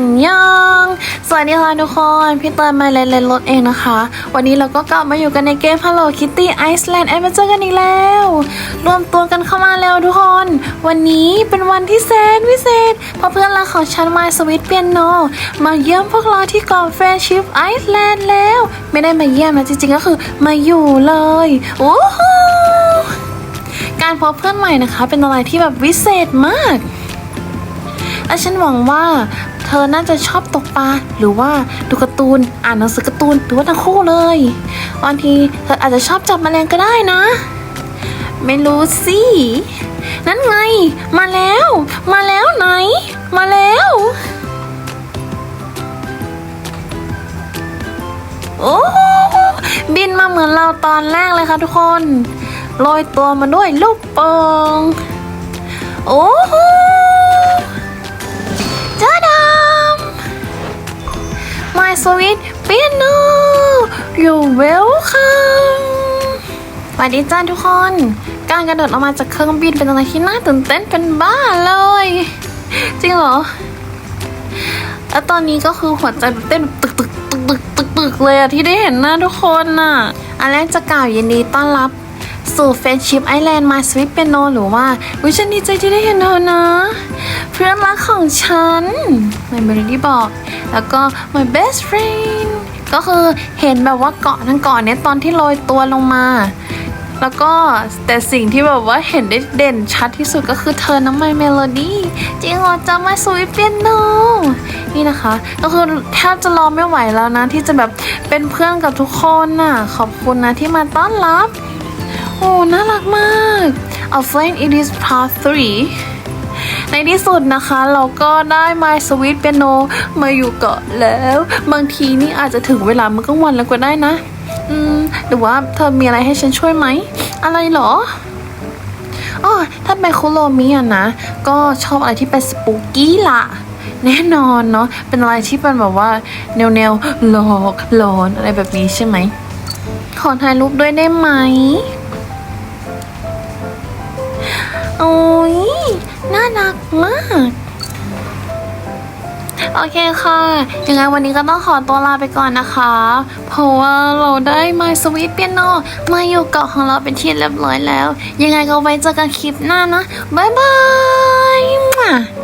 นยอง สวัสดีค่ะทุกคน พี่เติร์นมาเลนเลนรถเองนะคะ วันนี้เราก็กลับมาอยู่กันในเกม Hello Kitty Iceland Adventure กันอีกแล้ว รวมตัวกันเข้ามาแล้วทุกคน วันนี้เป็นวันที่แสนพิเศษ เพราะเพื่อนรักของฉันมาสวิตเปียโน มาเยี่ยมพวกเราที่เกาะแฟนชิพไอซ์แลนด์แล้ว ไม่ได้มาเยี่ยมนะจริงๆก็คือมาอยู่เลย โอ้โหการพบเพื่อนใหม่นะคะ เป็นอะไรที่แบบวิเศษมากและฉันหวังว่า เธอน่าจะชอบตกปลาหรือว่าดูการ์ตูน อ่านหนังสือการ์ตูนหรือว่าทั้งคู่เลยบางทีเธออาจจะชอบจับแมลงก็ได้นะ ไม่รู้สินั่นไง มาแล้ว มาแล้วไหน มาแล้ว โอ้โหบินมาเหมือนเราตอนแรกเลยค่ะทุกคนโรยตัวมาด้วยลูกโป่งโอ้ำ My sweet piano you welcome สวัสดีจ้าทุกคน การกระโดดออกมาจากเครื่องบินเป็นอะไรที่น่าตื่นเต้นเป็นบ้าเลย จริงเหรอ แล้วตอนนี้ก็คือหัวใจแบบเต้นตึกตึกตึกตึกตึกตึกเลยอะที่ได้เห็นหน้าทุกคนน่ะอันแรกจะกล่าวยินดีต้อนรับ สู่เฟนชิพไอแลนด์มาสวิตเปียโนหรือว่าวิฉันดีใจที่ได้เห็นเธอนะ เพื่อนรักของฉัน My Melody บอก แล้วก็ my best friend ก็คือเห็นแบบว่าเกาะทั้งเกาะเนี้ยตอนที่โรยตัวลงมา แล้วก็แต่สิ่งที่แบบว่าเห็นได้เด่นชัดที่สุดก็คือเธอน้ำ My Melody จริงเหรอจะมาสวิตเปียโนนี่นะคะ ก็คือแทบจะรอไม่ไหวแล้วนะ ที่จะแบบเป็นเพื่อนกับทุกคนน่ะ ขอบคุณนะที่มาต้อนรับ อ้น่ารักมาก A friend it is part 3 ในที่สุดนะคะเราก็ได้ My Sweet Piano มาอยู่เกาะแล้ว บางทีนี่อาจจะถึงเวลามื้อกลางวันแล้วก็ได้นะ อืมหรือว่าเธอมีอะไรให้ฉันช่วยไหม อะไรเหรออ๋อถ้าเป็นคุโรมิอะนะ ก็ชอบอะไรที่เป็นสปูกี้ล่ะแน่นอนเนาะ เป็นอะไรที่เป็นแบบว่าแนวแนวๆหลอกหลอนอะไรแบบนี้ใช่ไหม ขอถ่ายรูปด้วยได้ไหม โอ้ยน่ารักมาก โอเคค่ะ ยังไงวันนี้ก็ต้องขอตัวลาไปก่อนนะคะ เพราะว่าเราได้มาสวิตเปียโนมาอยู่เกาะของเราเป็นที่เรียบร้อยแล้ว ยังไงก็ไว้เจอกันคลิปหน้านะ บ๊ายบาย